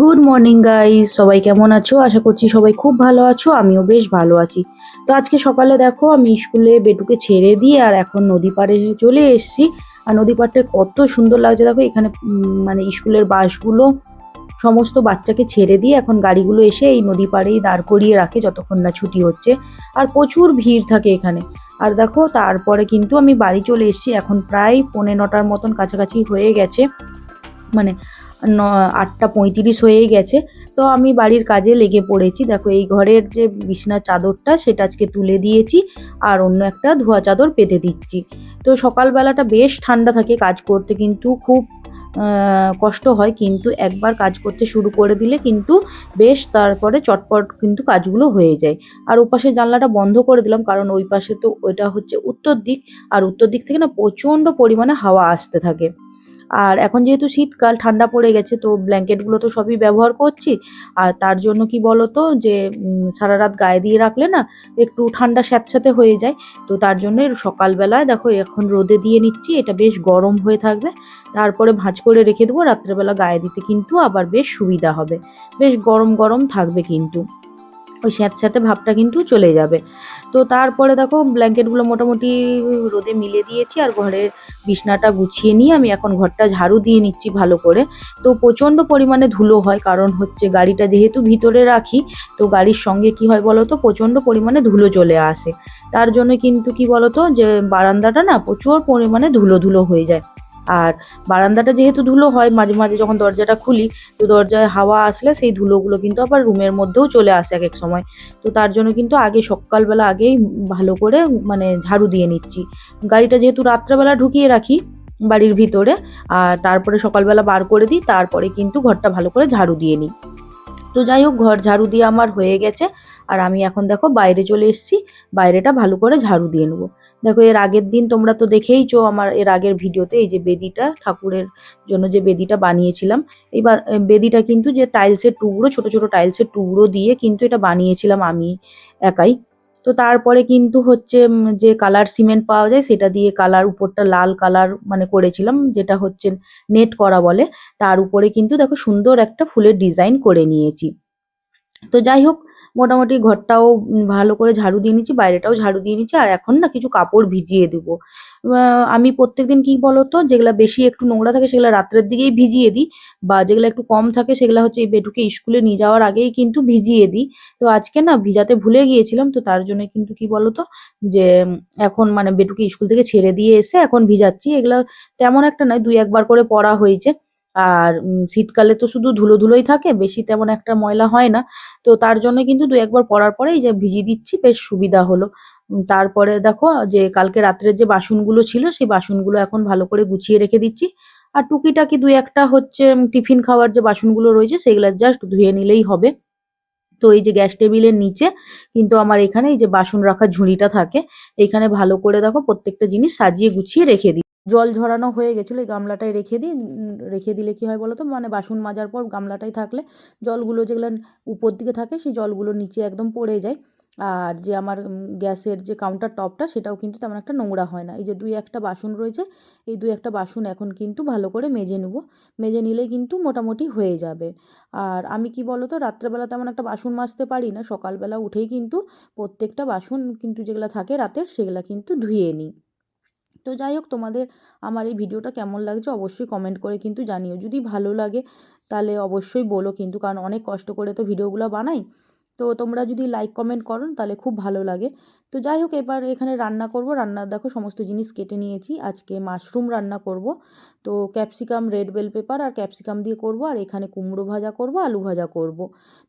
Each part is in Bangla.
গুড মর্নিং গাইস সবাই কেমন আছো? আশা করছি সবাই খুব ভালো আছো, আমিও বেশ ভালো আছি। তো আজকে সকালে দেখো, আমি স্কুলে বেটুকে ছেড়ে দিয়ে আর এখন নদী পাড়ে চলে এসেছি। আর নদী পাড়টা কত সুন্দর লাগছে দেখো, এখানে মানে স্কুলের বাসগুলো, সমস্ত বাচ্চাকে ছেড়ে দিয়ে এখন গাড়িগুলো এসে এই নদী পাড়েই দাঁড় করিয়ে রাখে যতক্ষণ না ছুটি হচ্ছে। আর প্রচুর ভিড় থাকে এখানে। আর দেখো, তারপরে কিন্তু আমি বাড়ি চলে এসেছি, এখন প্রায় পৌনে নটার মতন কাছাকাছি হয়ে গেছে। মানে ন, আটটা পঁয়ত্রিশ হয়েই গেছে। তো আমি বাড়ির কাজে লেগে পড়েছি। দেখো, এই ঘরের যে বিছনার চাদরটা, সেটা আজকে তুলে দিয়েছি আর অন্য একটা ধোয়া চাদর পেতে দিচ্ছি। তো সকালবেলাটা বেশ ঠান্ডা থাকে কাজ করতে, কিন্তু খুব কষ্ট হয়। কিন্তু একবার কাজ করতে শুরু করে দিলে কিন্তু বেশ তারপরে চটপট কিন্তু কাজগুলো হয়ে যায়। আর ওপাশে জানলাটা বন্ধ করে দিলাম, কারণ ওই পাশে তো ওইটা হচ্ছে উত্তর দিক। আর উত্তর দিক থেকে না প্রচণ্ড পরিমাণে হাওয়া আসতে থাকে। আর এখন যেহেতু শীতকাল, ঠান্ডা পড়ে গেছে, তো ব্ল্যাঙ্কেটগুলো তো সবই ব্যবহার করছি। আর তার জন্য কি বলতো যে সারা রাত গায়ে দিয়ে রাখলে না একটু ঠান্ডা স্যাঁতস্যাঁতে হয়ে যায়। তো তার জন্য সকালবেলায় দেখো এখন রোদে দিয়ে নিচ্ছি, এটা বেশ গরম হয়ে থাকবে। তারপরে ভাঁজ করে রেখে দেবো, রাত্রেবেলা গায়ে দিতে কিন্তু আবার বেশ সুবিধা হবে। বেশ গরম গরম থাকবে কিন্তু। ওই স্যাঁতস্যাঁতে ভাবটা কিন্তু চলে যাবে। তো তারপরে দেখো ব্ল্যাঙ্কেটগুলো মোটামুটি রোদে মিলে দিয়েছি আর ঘরের বিছনাটা গুছিয়ে নিয়ে আমি এখন ঘরটা ঝাড়ু দিয়ে নিচ্ছি ভালো করে। তো প্রচণ্ড পরিমাণে ধুলো হয় কারণ হচ্ছে গাড়িটা যেহেতু ভিতরে রাখি, তো গাড়ির সঙ্গে কি হয় বলো তো প্রচণ্ড পরিমাণে ধুলো চলে আসে। তার জন্য কিন্তু কি বলতো? যে বারান্দাটা না প্রচুর পরিমাণে ধুলো ধুলো হয়ে যায়। আর বারান্দাটা যেহেতু ধুলো হয়, মাঝে মাঝে যখন দরজাটা খুলি, তো দরজায় হাওয়া আসলে সেই ধুলোগুলো কিন্তু আবার রুমের মধ্যেও চলে আসে এক এক সময়। তো তার জন্য কিন্তু আগে সকালবেলা আগেই ভালো করে মানে ঝাড়ু দিয়ে নিচ্ছি। গাড়িটা যেহেতু রাত্রেবেলা ঢুকিয়ে রাখি বাড়ির ভিতরে, আর তারপরে সকালবেলা বার করে দিই, তারপরে কিন্তু ঘরটা ভালো করে ঝাড়ু দিয়ে নিই। তো যাই হোক, ঘর ঝাড়ু দিয়ে আমার হয়ে গেছে। আর আমি এখন দেখো বাইরে চলে এসেছি, বাইরেটা ভালো করে ঝাড়ু দিয়ে নেব। দেখো, এর আগের দিন তোমরা তো দেখেইছো আমার এর আগের ভিডিওতে এই যে বেদিটা, ঠাকুরের জন্য যে বেদিটা বানিয়েছিলাম। এই বেদিটা কিন্তু যে টাইলসের টুকরো, ছোট ছোট টাইলসের টুকরো দিয়ে কিন্তু এটা বানিয়েছিলাম আমি একাই। তো তারপরে কিন্তু হচ্ছে যে কালার সিমেন্ট পাওয়া যায় সেটা দিয়ে কালার উপরটা লাল কালার মানে করেছিলাম, যেটা হচ্ছে নেট করা বলে। তার উপরে কিন্তু দেখো সুন্দর একটা ফুলের ডিজাইন করে নিয়েছি। তো যাই হোক মোটামুটি ঘরটাও ভালো করে ঝাড়ু দিয়ে নিচ্ছি, বাইরেটাও ঝাড়ু দিয়ে নিচ্ছি, আর এখন না কিছু কাপড় ভিজিয়ে দেবো। আমি প্রত্যেকদিন কি বলতো, যেগুলা বেশি একটু নোংরা থাকে সেগুলো রাত্রের দিকেই ভিজিয়ে দিই, বা যেগুলো একটু কম থাকে সেগুলো হচ্ছে এই বেটুকে স্কুলে নিয়ে যাওয়ার আগেই কিন্তু ভিজিয়ে দিই। তো আজকে না ভিজাতে ভুলে গিয়েছিলাম, তো তার জন্য কিন্তু কি বলতো, যে এখন মানে বেটুকে স্কুল থেকে ছেড়ে দিয়ে এসে এখন ভিজাচ্ছি। এগুলো তেমন একটা নয়, দুই একবার করে পড়া হয়েছে। আর শীতকালে তো শুধু ধুলো ধুলোই থাকে, বেশি তেমন একটা ময়লা হয় না। তো তার জন্য কিন্তু দু একবার পরার পরে এই যে ভিজিয়ে দিচ্ছি, বেশ সুবিধা হলো। তারপরে দেখো, যে কালকে রাত্রের যে বাসনগুলো ছিল, সেই বাসনগুলো এখন ভালো করে গুছিয়ে রেখে দিচ্ছি। আর টুকিটাকি দুই একটা হচ্ছে টিফিন খাওয়ার যে বাসনগুলো রয়েছে, সেগুলো জাস্ট ধুয়ে নিলেই হবে। তো এই যে গ্যাস টেবিলের নিচে কিন্তু আমার এখানে এই যে বাসন রাখার ঝুড়িটা থাকে, এখানে ভালো করে দেখো প্রত্যেকটা জিনিস সাজিয়ে গুছিয়ে রেখে দিই জল ঝরানো হয়ে গেছিল, এই গামলাটায় রেখে দিই রেখে দিলে কি হয় বলো তো মানে বাসন মাজার পর গামলাটায় থাকলে জলগুলো যেগুলো উপর দিকে থাকে, সেই জলগুলো নিচে একদম পড়ে যায়। আর যে আমার গ্যাসের যে কাউন্টার টপটা সেটাও কিন্তু তেমন একটা নোংরা হয় না। এই যে দুই একটা বাসন রয়েছে, এই দুই একটা বাসন এখন কিন্তু ভালো করে মেজে নেব। মেজে নিলে কিন্তু মোটামুটি হয়ে যাবে। আর আমি কি বলো তো রাত্রেবেলা তেমন একটা বাসন মাজতে পারি না। সকালবেলা উঠেই কিন্তু প্রত্যেকটা বাসন কিন্তু যেগুলো থাকে রাতের, সেগুলো কিন্তু ধুয়ে নিই। তো যাই হোক, তোমাদের আমার এই ভিডিওটা কেমন লাগছে অবশ্যই কমেন্ট করে কিন্তু জানিও। যদি ভালো লাগে, তাহলে অবশ্যই বলো কিন্তু, কারণ অনেক কষ্ট করে তো ভিডিওগুলো বানাই। তো তোমরা যদি লাইক কমেন্ট করো, তাহলে খুব ভালো লাগে। তো যাই হোক, এবার এখানে রান্না করব। রান্নার দেখো, সমস্ত জিনিস কেটে নিয়েছি। আজকে মাশরুম রান্না করব। তো ক্যাপসিকাম রেড বেল পেপার আর ক্যাপসিকাম দিয়ে করব। আর এখানে কুমড়ো ভাজা করব, আলু ভাজা করব।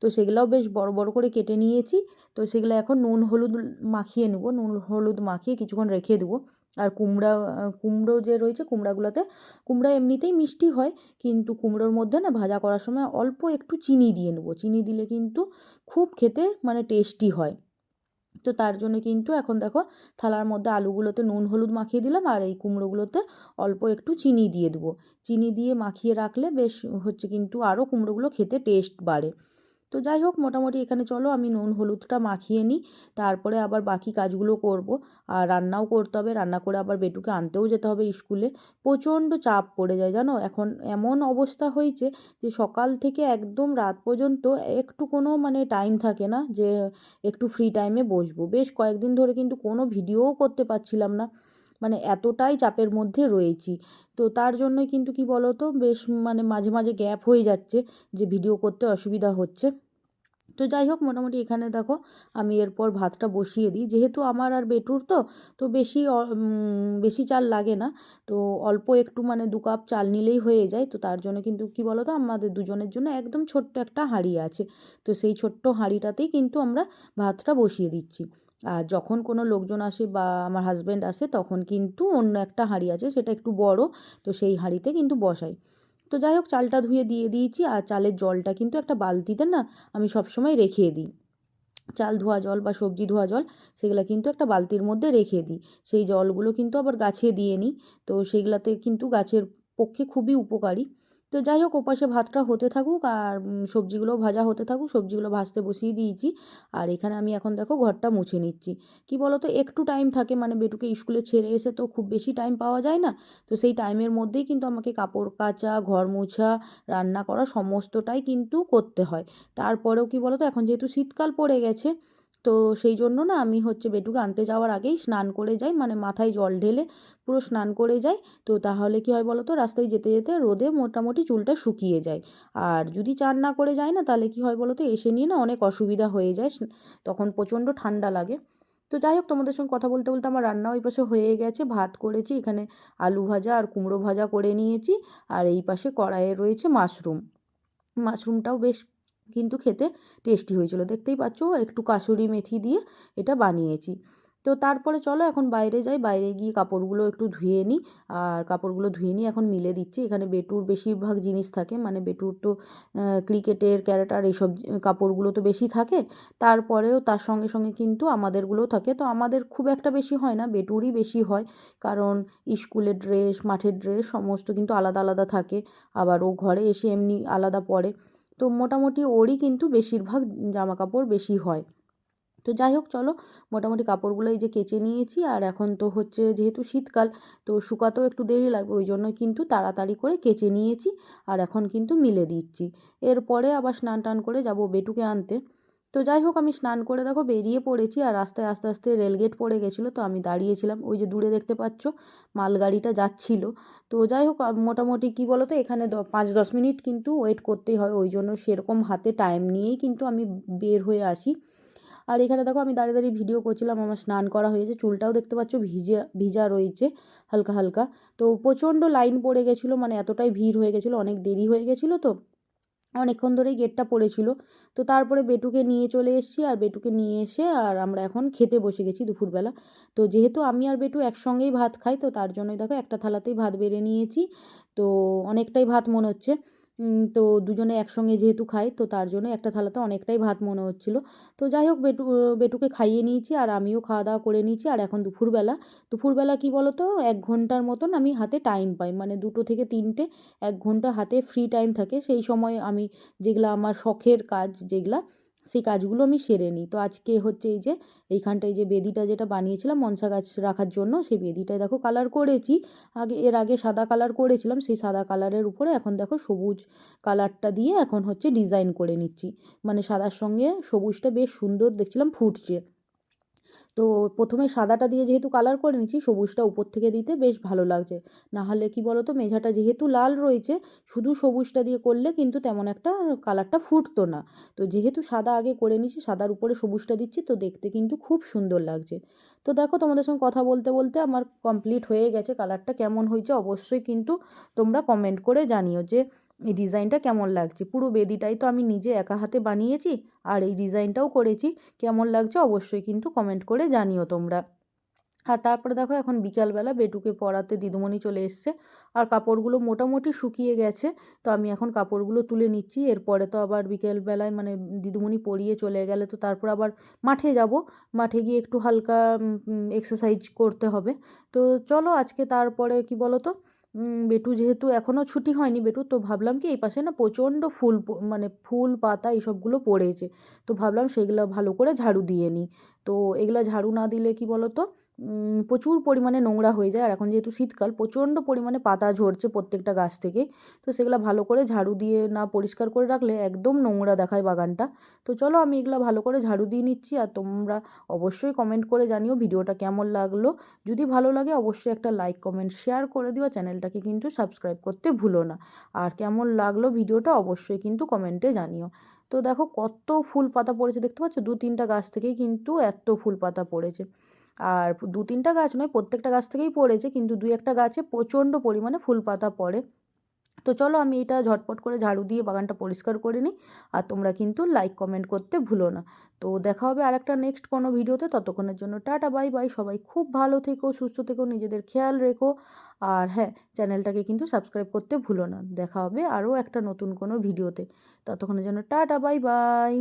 তো সেগুলোও বেশ বড় বড় করে কেটে নিয়েছি। তো সেগুলো এখন নুন, হলুদ মাখিয়ে নেব। নুন, হলুদ মাখিয়ে কিছুক্ষণ রেখে দেবো। আর কুমড়া কুমড়ো যে রয়েছে কুমড়াগুলোতে, কুমড়া এমনিতেই মিষ্টি হয়, কিন্তু কুমড়োর মধ্যে না ভাজা করার সময় অল্প একটু চিনি দিয়ে নেব। চিনি দিলে কিন্তু খুব খেতে মানে টেস্টি হয়। তো তার জন্য কিন্তু এখন দেখো থালার মধ্যে আলুগুলোতে নুন, হলুদ মাখিয়ে দিলাম, আর এই কুমড়োগুলোতে অল্প একটু চিনি দিয়ে দেবো। চিনি দিয়ে মাখিয়ে রাখলে বেশ হচ্ছে কিন্তু আরও কুমড়োগুলো খেতে টেস্ট বাড়ে। তো যাই হোক, মোটামুটি এখানে চলো, আমি নুন, হলুদটা মাখিয়ে নিই। তারপরে আবার বাকি কাজগুলো করব। আর রান্নাও করতে হবে। রান্না করে আবার বেটুকে আনতেও যেতে হবে স্কুলে। প্রচণ্ড চাপ পড়ে যায়, জানো? এখন এমন অবস্থা হয়েছে যে সকাল থেকে একদম রাত পর্যন্ত একটু কোনো মানে টাইম থাকে না যে একটু ফ্রি টাইমে বসবো। বেশ কয়েকদিন ধরে কিন্তু কোনো ভিডিওও করতে পারছিলাম না। মানে এতটাই চাপের মধ্যে রয়েছি। তো তার জন্যই কিন্তু কি বলো তো বেশ মানে মাঝে মাঝে গ্যাপ হয়ে যাচ্ছে যে ভিডিও করতে অসুবিধা হচ্ছে। তো যাই হোক, মোটামুটি এখানে দেখো আমি এরপর ভাতটা বসিয়ে দিই। যেহেতু আমার আর বেটুর তো তো বেশি বেশি চাল লাগে না। তো অল্প একটু মানে দু কাপ চাল নিলেই হয়ে যায়। তো তার জন্য কিন্তু কি বলো তো আমাদের দুজনের জন্য একদম ছোট্ট একটা হাঁড়ি আছে। তো সেই ছোট্ট হাঁড়িটাতেই কিন্তু আমরা ভাতটা বসিয়ে দিচ্ছি। আর যখন কোনো লোকজন আসে বা আমার হাজব্যান্ড আসে, তখন কিন্তু অন্য একটা হাঁড়ি আছে, সেটা একটু বড়, তো সেই হাঁড়িতে কিন্তু বসাই। তো যাই হোক, চালটা ধুয়ে দিয়ে দিয়েছি আর চালের জলটা কিন্তু একটা বালতিতে না আমি সবসময় রেখে দিই। চাল ধোয়া জল বা সবজি ধোয়া জল, সেগুলো কিন্তু একটা বালতির মধ্যে রেখে দিই। সেই জলগুলো কিন্তু আবার গাছে দিয়ে নিই, তো সেগুলাতে কিন্তু গাছের পক্ষে খুবই উপকারী। তো যাই হোক, ওপাশে ভাতটা হতে থাকুক আর সবজিগুলো ভাজা হতে থাকুক, সবজিগুলো ভাজতে বসিয়ে দিয়েছি। আর এখানে আমি এখন দেখো ঘরটা মুছে নিচ্ছি। কি বলো তো একটু টাইম থাকে মানে বেটুকে স্কুলে ছেড়ে এসে তো খুব বেশি টাইম পাওয়া যায় না। তো সেই টাইমের মধ্যেই কিন্তু আমাকে কাপড় কাচা, ঘর মোছা, রান্না করা সমস্তটাই কিন্তু করতে হয়। তারপরেও কি বলো তো এখন যেহেতু শীতকাল পড়ে গেছে তো সেই জন্য না আমি হচ্ছে বেটুকে আনতে যাওয়ার আগেই স্নান করে যাই মানে মাথায় জল ঢেলে পুরো স্নান করে যাই। তো তাহলে কি হয় বলো তো রাস্তায় যেতে যেতে রোদে মোটামুটি চুলটা শুকিয়ে যায়। আর যদি চান না করে যায় না, তাহলে কি হয় বলো তো এসে নিয়ে না অনেক অসুবিধা হয়ে যায় তখন প্রচণ্ড ঠান্ডা লাগে। তো যাই হোক, তোমাদের সঙ্গে কথা বলতে বলতে আমার রান্না ওই পাশে হয়ে গেছে। ভাত করেছি, এখানে আলু ভাজা আর কুমড়ো ভাজা করে নিয়েছি। আর এই পাশে কড়াইয়ে রয়েছে মাশরুম। মাশরুমটাও বেশ কিন্তু খেতে টেস্টি হয়েছিল। দেখতেই পাচ্ছ, একটু কাসুরি মেথি দিয়ে এটা বানিয়েছি। তো তারপরে চলো এখন বাইরে যাই। বাইরে গিয়ে কাপড়গুলো একটু ধুয়ে নিই। আর কাপড়গুলো ধুয়ে নিই এখন মিলে দিচ্ছি। এখানে বেটুর বেশিরভাগ জিনিস থাকে। মানে বেটুর তো ক্রিকেটের ক্যারেটার এইসব কাপড়গুলো তো বেশি থাকে। তারপরেও তার সঙ্গে সঙ্গে কিন্তু আমাদেরগুলোও থাকে। তো আমাদের খুব একটা বেশি হয় না, বেটুরই বেশি হয়। কারণ স্কুলের ড্রেস, মাঠের ড্রেস সমস্ত কিন্তু আলাদা আলাদা থাকে। আবার ও ঘরে এসে এমনি আলাদা পরে। তো মোটামুটি ওরই কিন্তু বেশিরভাগ জামা কাপড় বেশি হয়। তো যাই হোক, চলো মোটামুটি কাপড়গুলো এই যে কেচে নিয়েছি আর এখন তো হচ্ছে যেহেতু শীতকাল, তো শুকাতেও একটু দেরি লাগবে, ওই জন্য কিন্তু তাড়াতাড়ি করে কেচে নিয়েছি আর এখন কিন্তু মিলে দিচ্ছি। এরপরে আবার স্নান টান করে যাব বেটুকে আনতে। তো যাই হোক আমি স্নান করে দেখো বেরিয়ে পড়েছি আর রাস্তায় আস্তে আস্তে রেলগেট পড়ে গেছিল, তো আমি দাঁড়িয়েছিলাম। ওই যে দূরে দেখতে পাচ্ছ, মালগাড়িটা যাচ্ছিল। তো যাই হোক মোটামুটি কি বলো তো এখানে পাঁচ দশ মিনিট কিন্তু ওয়েট করতেই হয়, ওই জন্য সেরকম হাতে টাইম নিয়েই কিন্তু আমি বের হয়ে আসি। আর এখানে দেখো, আমি দাঁড়িয়ে দাঁড়িয়ে ভিডিও করছিলাম, আমার স্নান করা হয়েছে, চুলটাও দেখতে পাচ্ছ ভিজা ভিজা রয়েছে হালকা হালকা। তো প্রচণ্ড লাইন পড়ে গেছিল মানে এতটাই ভিড় হয়ে গেছিল, অনেক দেরি হয়ে গেছিল তো। অনেকক্ষণ ধরেই গেটটা পড়েছিল। তো তারপরে বেটুকে নিয়ে চলে এসেছি আর বেটুকে নিয়ে এসে আর আমরা এখন খেতে বসে গেছি দুপুরবেলা। তো যেহেতু আমি আর বেটু একসঙ্গেই ভাত খাই, তো তার জন্যই দেখো একটা থালাতেই ভাত বেড়ে নিয়েছি। তো অনেকটাই ভাত মনে হচ্ছে। তো দুজনে একসঙ্গে যেহেতু খাই, তো তার জন্য একটা থালাতে অনেকটাই ভাত মনে হচ্ছিল। তো যাই হোক, বেটু, বেটুকে খাইয়ে নিয়েছি আর আমিও খাওয়া দাওয়া করে নিয়েছি। আর এখন দুপুরবেলা দুপুরবেলা কি বলো তো এক ঘণ্টার মতন আমি হাতে টাইম পাই। মানে দুটো থেকে তিনটে, এক ঘণ্টা হাতে ফ্রি টাইম থাকে। সেই সময় আমি যেগুলো আমার শখের কাজ যেগুলা সেই কাজগুলো আমি সেরে নিই। তো আজকে হচ্ছে এই যে, এইখানটায় যে বেদিটা যেটা বানিয়েছিলাম, মনসা গাছ রাখার জন্য, সেই বেদিটায় দেখো কালার করেছি। আগে, এর আগে সাদা কালার করেছিলাম, সেই সাদা কালারের উপরে এখন দেখো সবুজ কালারটা দিয়ে এখন হচ্ছে ডিজাইন করে নিচ্ছি। মানে সাদার সঙ্গে সবুজটা বেশ সুন্দর দেখছিলাম ফুটছে। তো প্রথমে সাদাটা দিয়ে যেহেতু কালার করে নিচ্ছি সবুজটা উপর থেকে দিতে বেশ ভালো লাগছে। না হলে কি বলো তো মেঝাটা যেহেতু লাল রয়েছে, শুধু সবুজটা দিয়ে করলে কিন্তু তেমন একটা কালারটা ফুটতো না। তো যেহেতু সাদা আগে করে নিচ্ছি সাদার উপরে সবুজটা দিচ্ছি, তো দেখতে কিন্তু খুব সুন্দর লাগছে। তো দেখো তোমাদের সঙ্গে কথা বলতে বলতে আমার কমপ্লিট হয়ে গেছে কালারটা কেমন হয়েছে অবশ্যই কিন্তু তোমরা কমেন্ট করে জানিও যে এই ডিজাইনটা কেমন লাগছে? পুরো বেদিটাই তো আমি নিজে একা হাতে বানিয়েছি আর এই ডিজাইনটাও করেছি। কেমন লাগছে অবশ্যই কিন্তু কমেন্ট করে জানিও তোমরা। আর তারপরে দেখো এখন বিকালবেলা বেটুকে পড়াতে দিদুমণি চলে এসছে আর কাপড়গুলো মোটামুটি শুকিয়ে গেছে। তো আমি এখন কাপড়গুলো তুলে নিচ্ছি। এরপরে তো আবার বিকেলবেলায় মানে দিদুমণি পরিয়ে চলে গেলে তো তারপর আবার মাঠে যাব। মাঠে গিয়ে একটু হালকা এক্সারসাইজ করতে হবে। তো চলো আজকে তারপরে কি বলো তো বেটু যেহেতু এখনও ছুটি হয়নি বেটু, তো ভাবলাম কি এই পাশে না প্রচণ্ড ফুল মানে ফুল, পাতা এইসবগুলো পড়েছে। তো ভাবলাম সেগুলো ভালো করে ঝাড়ু দিয়ে নিই। তো এগুলো ঝাড়ু না দিলে কি বলো তো প্রচুর পরিমাণে নোংরা হয়ে যায়। আর এখন যেহেতু শীতকাল, প্রচণ্ড পরিমাণে পাতা ঝরছে প্রত্যেকটা গাছ থেকে। তো সেগুলো ভালো করে ঝাড়ু দিয়ে না পরিষ্কার করে রাখলে একদম নোংরা দেখায় বাগানটা। তো চলো আমি এগুলো ভালো করে ঝাড়ু দিয়ে নিচ্ছি আর তোমরা অবশ্যই কমেন্ট করে জানিও ভিডিওটা কেমন লাগল। যদি ভালো লাগে অবশ্যই একটা লাইক কমেন্ট শেয়ার করে দিও। চ্যানেলটাকে কিন্তু সাবস্ক্রাইব করতে ভুলো না। আর কেমন লাগল ভিডিওটা অবশ্যই কিন্তু কমেন্টে জানিও। তো দেখো কত ফুল পাতা পড়েছে, দেখতে পাচ্ছ? দু তিনটা গাছ থেকেই কিন্তু এত ফুল পাতা পড়েছে। আর দু তিনটা গাছ নয়, প্রত্যেকটা গাছ থেকেই পড়েছে, কিন্তু দুই একটা গাছে প্রচণ্ড পরিমাণে ফুল পাতা পড়ে। তো চলো আমি এটা ঝটপট করে ঝাড়ু দিয়ে বাগানটা পরিষ্কার করে নিই, আর তোমরা কিন্তু লাইক কমেন্ট করতে ভুলো না। তো দেখা হবে আর একটা নেক্সট কোনো ভিডিওতে, ততক্ষণের জন্য টাটা বাই বাই সবাই খুব ভালো থেকো, সুস্থ থেকো, নিজেদের খেয়াল রেখো। আর হ্যাঁ চ্যানেলটাকে কিন্তু সাবস্ক্রাইব করতে ভুলো না। দেখা হবে আরও একটা নতুন কোনো ভিডিওতে। ততক্ষণের জন্য টাটা বাই বাই